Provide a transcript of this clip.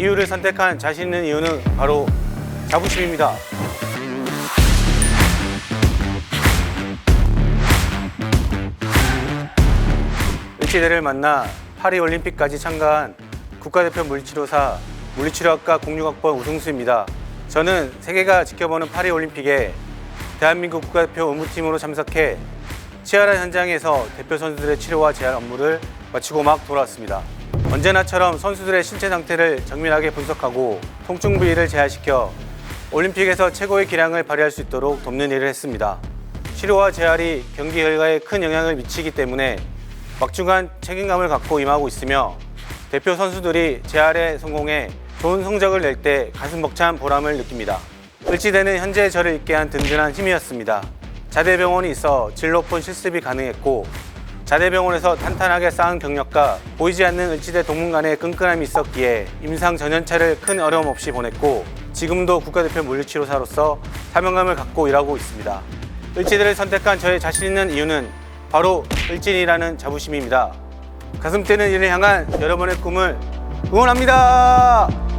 이유를 선택한 자신 있는 이유는 바로 자부심입니다. 을지대를 만나 파리 올림픽까지 참가한 국가대표 물리치료사 물리치료학과 06학번 우승수입니다. 저는 세계가 지켜보는 파리 올림픽에 대한민국 국가대표 의무팀으로 참석해 치열한 현장에서 대표 선수들의 치료와 재활 업무를 마치고 막 돌아왔습니다. 언제나처럼 선수들의 신체 상태를 정밀하게 분석하고 통증 부위를 제한시켜 올림픽에서 최고의 기량을 발휘할 수 있도록 돕는 일을 했습니다. 치료와 재활이 경기 결과에 큰 영향을 미치기 때문에 막중한 책임감을 갖고 임하고 있으며 대표 선수들이 재활에 성공해 좋은 성적을 낼 때 가슴 벅찬 보람을 느낍니다. 을지대는 현재 저를 있게 한 든든한 힘이었습니다. 자대병원이 있어 질 높은 실습이 가능했고 자대병원에서 탄탄하게 쌓은 경력과 보이지 않는 을지대 동문 간의 끈끈함이 있었기에 임상 전연차를 큰 어려움 없이 보냈고 지금도 국가대표 물리치료사로서 사명감을 갖고 일하고 있습니다. 을지대를 선택한 저의 자신 있는 이유는 바로 을진이라는 자부심입니다. 가슴 뛰는 일을 향한 여러분의 꿈을 응원합니다.